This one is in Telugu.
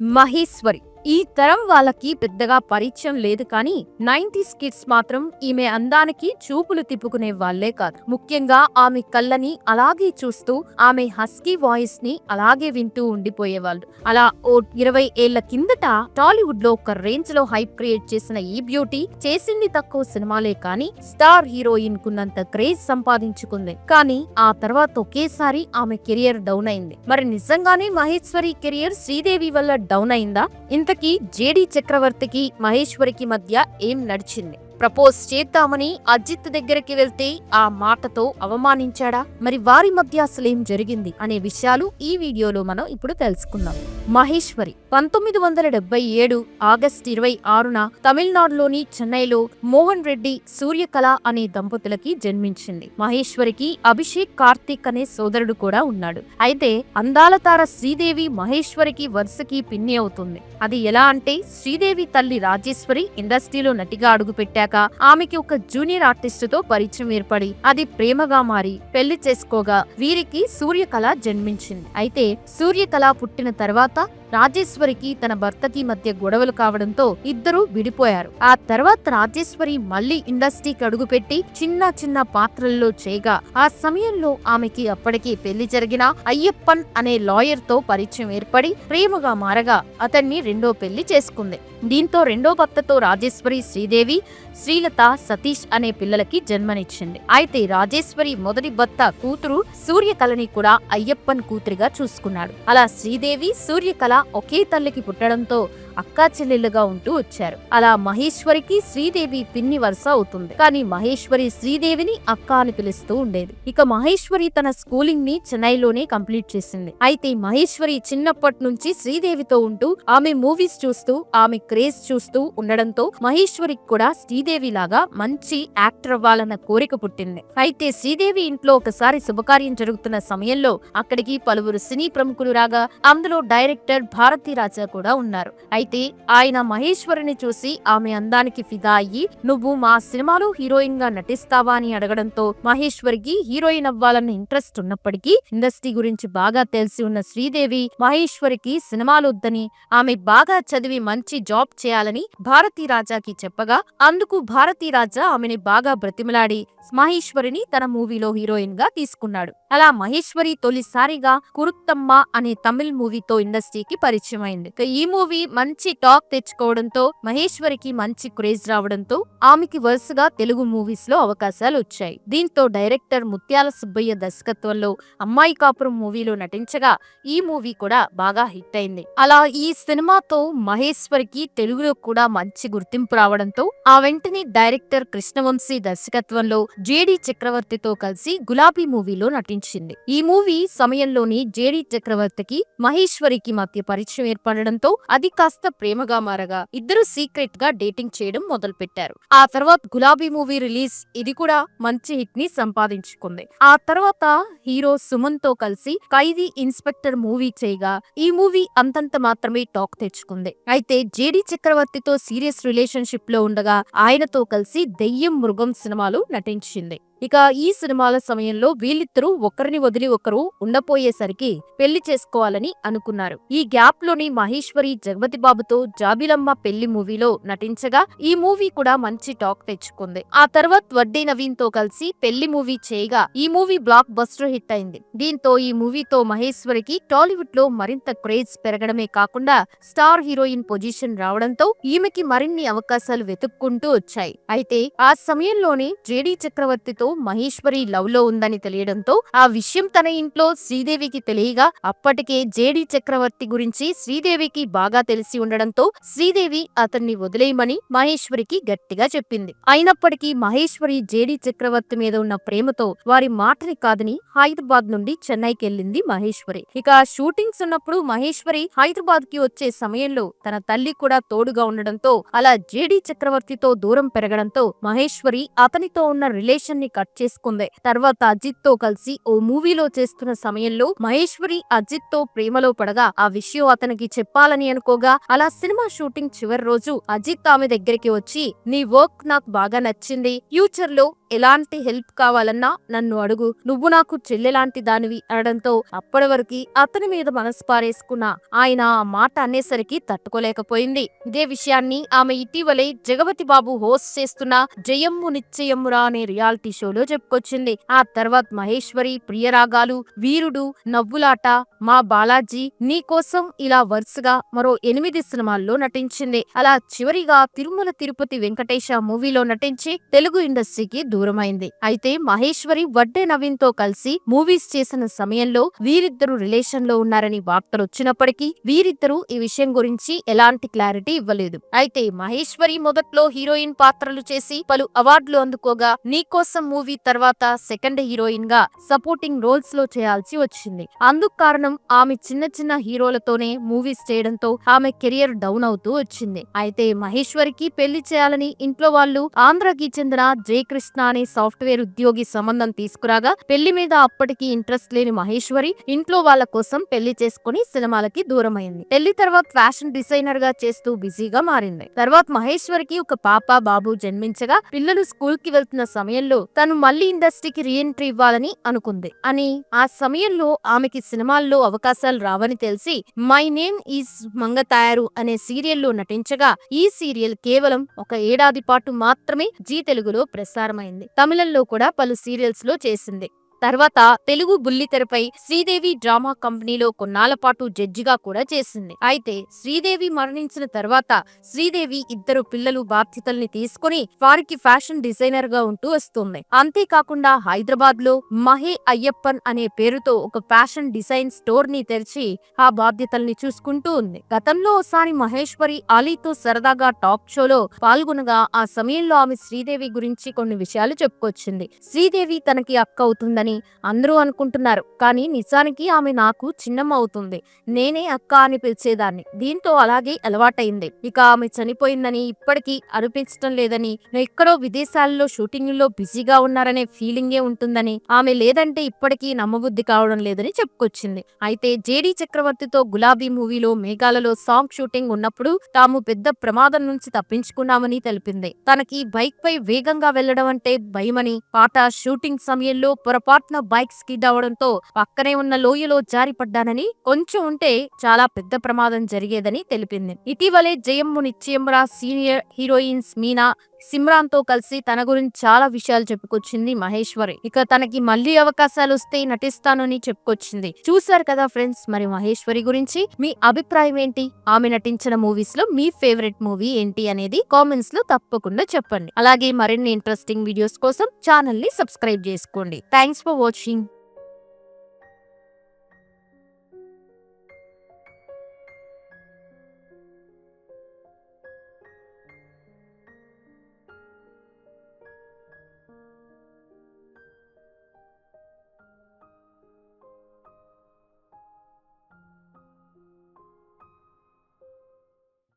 మహేశ్వరి. ఈ తరం వాళ్ళకి పెద్దగా పరిచయం లేదు కానీ నైన్టీస్ కిడ్స్ మాత్రం ఈమె అందానికి చూపులు తిప్పుకునే వాళ్ళే కాదు. ముఖ్యంగా ఆమె కళ్ళని అలాగే చూస్తూ ఆమె హస్కీ వాయిస్ని అలాగే వింటూ ఉండిపోయేవాళ్ళు. అలా ఓ ఇరవై ఏళ్ళ కిందట టాలీవుడ్లో ఒక రేంజ్లో హైప్ క్రియేట్ చేసిన ఈ బ్యూటీ చేసింది తక్కువ సినిమాలే కానీ స్టార్ హీరోయిన్ కున్నంత క్రేజ్ సంపాదించుకుంది. కానీ ఆ తర్వాత ఒకేసారి ఆమె కెరియర్ డౌన్ అయింది. మరి నిజంగానే మహేశ్వరి కెరియర్ శ్రీదేవి వల్ల డౌన్ అయిందా? ఇంతకీ జేడి చక్రవర్తికి మహేశ్వరికి మధ్య ఏం నడిచింది? ప్రపోజ్ చేద్దామని అజిత్ దగ్గరికి వెళ్తే ఆ మాటతో అవమానించాడా? మరి వారి మధ్య అసలేం జరిగింది అనే విషయాలు ఈ వీడియోలో మనం ఇప్పుడు తెలుసుకుందాం. మహేశ్వరి పంతొమ్మిది వందల డెబ్బై ఏడు ఆగస్ట్ ఇరవై ఆరున తమిళనాడులోని చెన్నైలో మోహన్ రెడ్డి సూర్యకళ అనే దంపతులకి జన్మించింది. మహేశ్వరికి అభిషేక్ కార్తీక్ అనే సోదరుడు కూడా ఉన్నాడు. అయితే అందాల తార శ్రీదేవి మహేశ్వరికి వరుసకి పిన్ని అవుతుంది. అది ఎలా అంటే శ్రీదేవి తల్లి రాజేశ్వరి ఇండస్ట్రీలో నటిగా అడుగుపెట్టాక ఆమెకి ఒక జూనియర్ ఆర్టిస్ట్తో పరిచయం ఏర్పడి అది ప్రేమగా మారి పెళ్ళి చేసుకోగా వీరికి సూర్యకళ జన్మించింది. అయితే సూర్యకళ పుట్టిన తర్వాత రాజేశ్వరికి తన భర్తకి మధ్య గొడవలు కావడంతో ఇద్దరు విడిపోయారు. ఆ తర్వాత రాజేశ్వరి మళ్ళీ ఇండస్ట్రీకి అడుగుపెట్టి చిన్న చిన్న పాత్రల్లో చేయగా ఆ సమయంలో ఆమెకి అప్పటికి పెళ్ళి జరిగిన అయ్యప్పన్ అనే లాయర్తో పరిచయం ఏర్పడి ప్రేమగా మారగా అతన్ని రెండో పెళ్ళి చేసుకుంది. దీంతో రెండో భర్తతో రాజేశ్వరి శ్రీదేవి శ్రీలత సతీష్ అనే పిల్లలకి జన్మనిచ్చింది. అయితే రాజేశ్వరి మొదటి భర్త కూతురు సూర్యకళని కూడా అయ్యప్పన్ కూతురిగా చూసుకున్నాడు. అలా శ్రీదేవి సూర్యకళ ఒకే తల్లికి పుట్టడంతో అక్కా చెల్లెలుగా ఉంటూ వచ్చారు. అలా మహేశ్వరికి శ్రీదేవి పిన్ని వరుస అవుతుంది. కానీ మహేశ్వరి శ్రీదేవిని అక్క అని పిలుస్తూ ఉండేది. ఇక మహేశ్వరి తన స్కూలింగ్ని చెన్నైలోనే కంప్లీట్ చేసింది. అయితే మహేశ్వరి చిన్నప్పటి నుంచి శ్రీదేవితో ఉంటూ ఆమె మూవీస్ చూస్తూ ఆమె క్రేజ్ చూస్తూ ఉండడంతో మహేశ్వరికి కూడా శ్రీదేవి లాగా మంచి యాక్టర్ అవ్వాలన్న కోరిక పుట్టింది. అయితే శ్రీదేవి ఇంట్లో ఒకసారి శుభకార్యం జరుగుతున్న సమయంలో అక్కడికి పలువురు సినీ ప్రముఖులు రాగా అందులో డైరెక్టర్ భారతీ రాజా కూడా ఉన్నారు. అయితే అయితే ఆయన మహేశ్వరిని చూసి ఆమె అందానికి ఫిదా అయ్యి నువ్వు మా సినిమాలో హీరోయిన్గా నటిస్తావా? అని అడగడంతో మహేశ్వరికి హీరోయిన్ అవ్వాలన్న ఇంట్రెస్ట్ ఉన్నప్పటికీ ఇండస్ట్రీ గురించి బాగా తెలిసి ఉన్న శ్రీదేవి మహేశ్వరికి సినిమాలొద్దని ఆమె బాగా చదివి మంచి జాబ్ చేయాలని భారతీ రాజాకి చెప్పగా అందుకు భారతీ రాజా ఆమెని బాగా బ్రతిమలాడి మహేశ్వరిని తన మూవీలో హీరోయిన్గా తీసుకున్నాడు. అలా మహేశ్వరి తొలిసారిగా కురుత్తమ్మ అనే తమిళ్ మూవీతో ఇండస్ట్రీకి పరిచయం అయింది ఈ మూవీ మంచి మంచి టాక్ తెచ్చుకోవడంతో మహేశ్వరికి మంచి క్రేజ్ రావడంతో ఆమెకి వరుసగా తెలుగు మూవీస్లో అవకాశాలు వచ్చాయి దీంతో డైరెక్టర్ ముత్యాల సుబ్బయ్య దర్శకత్వంలో అమ్మాయి కాపురం మూవీలో నటించగా ఈ మూవీ కూడా బాగా హిట్ అయింది. అలా ఈ సినిమాతో మహేశ్వరికి తెలుగులో కూడా మంచి గుర్తింపు రావడంతో ఆ వెంటనే డైరెక్టర్ కృష్ణవంశీ దర్శకత్వంలో జేడి చక్రవర్తితో కలిసి గులాబీ మూవీలో నటించింది. ఈ మూవీ సమయంలోని జేడి చక్రవర్తికి మహేశ్వరికి మధ్య పరిచయం ఏర్పడడంతో అది కాస్త ప్రేమగా మారగా ఇద్దరు సీక్రెట్గా డేటింగ్ చేయడం మొదలుపెట్టారు. ఆ తర్వాత గులాబీ మూవీ రిలీజ్ ఇది కూడా మంచి హిట్ని సంపాదించుకుంది. ఆ తర్వాత హీరో సుమన్తో కలిసి ఖైదీ ఇన్స్పెక్టర్ మూవీ చేయగా ఈ మూవీ అంతంత మాత్రమే టాక్ తెచ్చుకుంది. అయితే జేడి చక్రవర్తితో సీరియస్ రిలేషన్షిప్లో ఉండగా ఆయనతో కలిసి దెయ్యం మృగం సినిమాలు నటించింది. ఇక ఈ సినిమాల సమయంలో వీళ్ళిద్దరూ ఒకరిని వదిలి ఒకరు ఉండపోయేసరికి పెళ్ళి చేసుకోవాలని అనుకున్నారు. ఈ గ్యాప్లోని మహేశ్వరి జగపతి బాబుతో జాబిలమ్మ పెళ్ళి మూవీలో నటించగా ఈ మూవీ కూడా మంచి టాక్ తెచ్చుకుంది. ఆ తర్వాత వడ్డీ నవీన్తో కలిసి పెళ్ళి మూవీ చేయగా ఈ మూవీ బ్లాక్ బస్టర్ హిట్ అయింది. దీంతో ఈ మూవీతో మహేశ్వరికి టాలీవుడ్లో మరింత క్రేజ్ పెరగడమే కాకుండా స్టార్ హీరోయిన్ పొజిషన్ రావడంతో ఈమెకి మరిన్ని అవకాశాలు వెతుక్కుంటూ వచ్చాయి. అయితే ఆ సమయంలోనే జేడీ చక్రవర్తితో మహేశ్వరి లవ్లో ఉందని తెలియడంతో ఆ విషయం తన ఇంట్లో శ్రీదేవికి తెలియగా అప్పటికే జేడి చక్రవర్తి గురించి శ్రీదేవికి బాగా తెలిసి ఉండడంతో శ్రీదేవి అతన్ని వదిలేయమని మహేశ్వరికి గట్టిగా చెప్పింది. అయినప్పటికీ మహేశ్వరి జేడి చక్రవర్తి మీద ఉన్న ప్రేమతో వారి మాటని కాదని హైదరాబాద్ నుండి చెన్నైకి వెళ్ళింది మహేశ్వరి. ఇక షూటింగ్స్ ఉన్నప్పుడు మహేశ్వరి హైదరాబాద్కి వచ్చే సమయంలో తన తల్లి కూడా తోడుగా ఉండడంతో అలా జేడి చక్రవర్తితో దూరం పెరగడంతో మహేశ్వరి అతనితో ఉన్న రిలేషన్ని కట్ చేసుకుంది. తర్వాత అజిత్తో కలిసి ఓ మూవీలో చేస్తున్న సమయంలో మహేశ్వరి అజిత్తో ప్రేమలో పడగా ఆ విషయం అతనికి చెప్పాలని అనుకోగా అలా సినిమా షూటింగ్ చివరి రోజు అజిత్ ఆమె దగ్గరికి వచ్చి నీ వర్క్ నాకు బాగా నచ్చింది. ఫ్యూచర్లో ఎలాంటి హెల్ప్ కావాలన్నా నన్ను అడుగు. నువ్వు నాకు చెల్లెలాంటి దానివి అనడంతో అప్పటి వరకు అతని మీద మనసు పారేసుకున్న ఆయన ఆ మాట అనేసరికి తట్టుకోలేకపోయింది. ఇదే విషయాన్ని ఆమె ఇటీవలే జగపతి బాబు హోస్ట్ చేస్తున్న జయమ్ము నిశ్చయమ్మురా అనే రియాలిటీ షోలో చెప్పుకొచ్చింది. ఆ తర్వాత మహేశ్వరి ప్రియరాగాలు వీరుడు నవ్వులాట మా బాలాజీ నీకోసం ఇలా వరుసగా మరో ఎనిమిది సినిమాల్లో నటించింది. అలా చివరిగా తిరుమల తిరుపతి వెంకటేశ మూవీలో నటించి తెలుగు ఇండస్ట్రీకి దూరమైంది. అయితే మహేశ్వరి వడ్డే నవీన్తో కలిసి మూవీస్ చేసిన సమయంలో వీరిద్దరు రిలేషన్లో ఉన్నారని వార్తలు వచ్చినప్పటికీ వీరిద్దరూ ఈ విషయం గురించి ఎలాంటి క్లారిటీ ఇవ్వలేదు. అయితే మహేశ్వరి మొదట్లో హీరోయిన్ పాత్రలు చేసి పలు అవార్డులు అందుకోగా నీకోసం మూవీ తర్వాత సెకండ్ హీరోయిన్గా సపోర్టింగ్ రోల్స్లో చేయాల్సి వచ్చింది. అందుకు కారణం ఆమె చిన్న చిన్న హీరోలతోనే మూవీస్ చేయడంతో ఆమె కెరియర్ డౌన్ అవుతూ వచ్చింది. అయితే మహేశ్వరికి పెళ్ళి చేయాలని ఇంట్లో వాళ్ళు ఆంధ్రకి చెందిన జయకృష్ణ అనే సాఫ్ట్వేర్ ఉద్యోగి సంబంధం తీసుకురాగా పెళ్ళి మీద అప్పటికి ఇంట్రెస్ట్ లేని మహేశ్వరి ఇంట్లో వాళ్ళ కోసం పెళ్ళి చేసుకుని సినిమాలకి దూరమైంది. పెళ్ళి తర్వాత ఫ్యాషన్ డిజైనర్గా చేస్తూ బిజీగా మారింది. తర్వాత మహేశ్వరికి ఒక పాప బాబు జన్మించగా పిల్లలు స్కూల్కి వెళ్తున్న సమయంలో తను మళ్ళీ ఇండస్ట్రీకి రీఎంట్రీ ఇవ్వాలని అనుకుంది. అని ఆ సమయంలో ఆమెకి సినిమాల్లో అవకాశాలు రావని తెలిసి మై నేమ్ ఈజ్ మంగతాయారు అనే సీరియల్లో నటించగా ఈ సీరియల్ కేవలం ఒక ఏడాది పాటు మాత్రమే జీ తెలుగులో ప్రసారమైంది. తమిళంలో కూడా పలు సీరియల్స్లో చేసింది. తర్వాత తెలుగు బుల్లితెరపై శ్రీదేవి డ్రామా కంపెనీలో కొన్నాళ్ళపాటు జడ్జిగా కూడా చేసింది. అయితే శ్రీదేవి మరణించిన తర్వాత శ్రీదేవి ఇద్దరు పిల్లలు బాధ్యతల్ని తీసుకుని వారికి ఫ్యాషన్ డిజైనర్గా ఉంటూ వస్తుంది. అంతేకాకుండా హైదరాబాద్లో మహే అయ్యప్పన్ అనే పేరుతో ఒక ఫ్యాషన్ డిజైన్ స్టోర్ని తెరిచి ఆ బాధ్యతల్ని చూసుకుంటూ ఉంది. గతంలో ఒకసారి మహేశ్వరి అలీతో సరదాగా టాక్ షోలో పాల్గొనగా ఆ సమయంలో ఆమె శ్రీదేవి గురించి కొన్ని విషయాలు చెప్పుకొచ్చింది. శ్రీదేవి తనకి అక్క అవుతుందని అందరూ అనుకుంటున్నారు. కానీ నిజానికి ఆమె నాకు చిన్నమ్మ అవుతుంది. నేనే అక్క అని పిలిచేదాన్ని. దీంతో అలాగే అలవాటైంది. ఇక ఆమె చనిపోయిందని ఇప్పటికీ అనిపించడం లేదని ఎక్కడో విదేశాల్లో షూటింగ్లో బిజీగా ఉన్నారనే ఫీలింగే ఉంటుందని ఆమె లేదంటే ఇప్పటికీ నమ్మబుద్ధి కావడం లేదని చెప్పుకొచ్చింది. అయితే జేడీ చక్రవర్తితో గులాబీ మూవీలో మేఘాలలో సాంగ్ షూటింగ్ ఉన్నప్పుడు తాము పెద్ద ప్రమాదం నుంచి తప్పించుకున్నామని తెలిపింది. తనకి బైక్ పై వేగంగా వెళ్ళడం అంటే భయమని పాట షూటింగ్ సమయంలో పొరపాటు పొరపాటున బైక్ స్కిడ్ అవడంతో పక్కనే ఉన్న లోయలో జారిపడ్డానని కొంచెం ఉంటే చాలా పెద్ద ప్రమాదం జరిగేదని తెలిపింది. ఇటీవలే జయమ్ము నిత్యమ్రా సీనియర్ హీరోయిన్స్ మీనా సిమ్రాన్తో కలిసి తన గురించి చాలా విషయాలు చెప్పుకొచ్చింది మహేశ్వరి. ఇక తనకి మళ్ళీ అవకాశాలు వస్తే నటిస్తానని చెప్పుకొచ్చింది. చూసారు కదా ఫ్రెండ్స్ మరి మహేశ్వరి గురించి మీ అభిప్రాయం ఏంటి? ఆమె నటించిన మూవీస్లో మీ ఫేవరెట్ మూవీ ఏంటి అనేది కామెంట్స్లో తప్పకుండా చెప్పండి. అలాగే మరిన్ని ఇంట్రెస్టింగ్ వీడియోస్ కోసం ఛానల్ని సబ్స్క్రైబ్ చేసుకోండి. Thanks for watching.